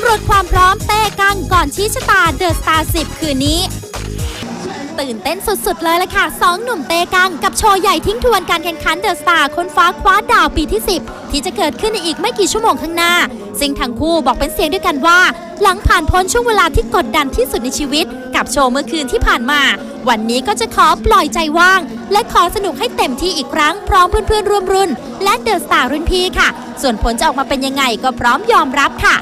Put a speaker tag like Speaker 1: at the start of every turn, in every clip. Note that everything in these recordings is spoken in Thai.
Speaker 1: ำรวจความพร้อมเต้กังก่อนชี้ชะตาเดอะสตาร์10คืนนี้ ตื่นเต้นสุดๆเลยละค่ะสองหนุ่มเตกังกับโชว์ใหญ่ทิ้งทวนการแข่งขันเดอะสตาร์คนฟ้าคว้าดาวปีที่ 10 ที่จะเกิดขึ้นในอีกไม่กี่ชั่วโมงข้างหน้า ซึ่งทั้งคู่บอกเป็นเสียงด้วยกันว่า หลังผ่านพ้นช่วงเวลาที่กดดันที่สุดในชีวิต กับโชว์เมื่อคืนที่ผ่านมา วันนี้ก็จะขอปล่อยใจว่าง และขอสนุกให้เต็มที่อีกครั้งพร้อมเพื่อนๆร่วมรุ่น และเดอะสตาร์รุ่นพี่ค่ะ ส่วนผลจะออกมาเป็นยังไงก็พร้อมยอมรับค่ะ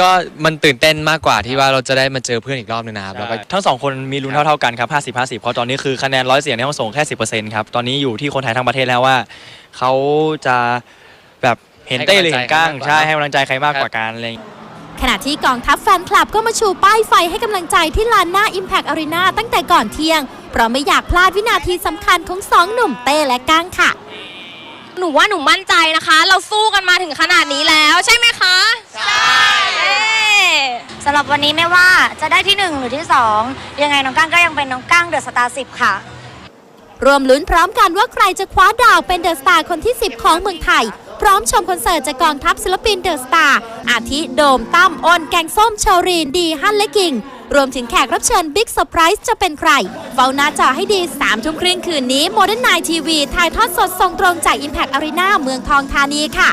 Speaker 2: ก็มันตื่นเต้นมากกว่าที่ว่าเราจะได้มาเจอเพื่อนอีกรอบนึงนะครับแล้วก็
Speaker 3: ทั้งสองคนมีลุ้นเท่าๆกันครับ 50 50 เพราะตอนนี้คือคะแนนร้อยเสียงในห้องส่งแค่ 10%ครับ ตอนนี้อยู่ที่คนไทยทั้งประเทศแล้วว่า เขาจะแบบเห็นเต้หรือเห็นก้างใช่ให้กำลังใจใครมากกว่ากันอะไรอย่างเงี้ย
Speaker 1: ขณะที่กองทัพแฟนคลับก็มาชูป้ายไฟให้กำลังใจที่ลานหน้า Impact Arena ตั้งแต่ก่อนเที่ยง เพราะไม่อยากพลาดวินาทีสำคัญของสองหนุ่มเต้และก้างค่ะ
Speaker 4: หนูว่าหนูมั่นใจนะคะ เราสู้กันมาถึงขนาดนี้แล้วใช่ไหมคะใช่
Speaker 5: สำห รับวันนี้ไม่ว่าจะได้ที่ 1 หรือที่ 2 ยังไงน้องก้างก็ยังเป็นน้องก้างเดอะสตาร์สิค่ะ
Speaker 1: รวมลุ้นพร้อมกันว่าใครจะคว้าดาวเป็นเดอะสตาร์คนที่ 10 ของเมืองไทย พร้อมชมคอนเสิร์ตจากกองทัพศิลปินเดอะสตาร์อาทิโดมตั้มอ้นแกงส้มเชอรีนดีฮั่นและกิง รวมถึงแขกรับเชิญบิ๊กเซอร์ไพรส์จะเป็นใคร เฝ้าหน้าจอให้ดี3ามทุ่มครึ่งคืนนี้โมเดิร์นไนทีวีถ่ายทอดสดส่งตรงจาก Impact Arena เมืองทองธานีค่ะ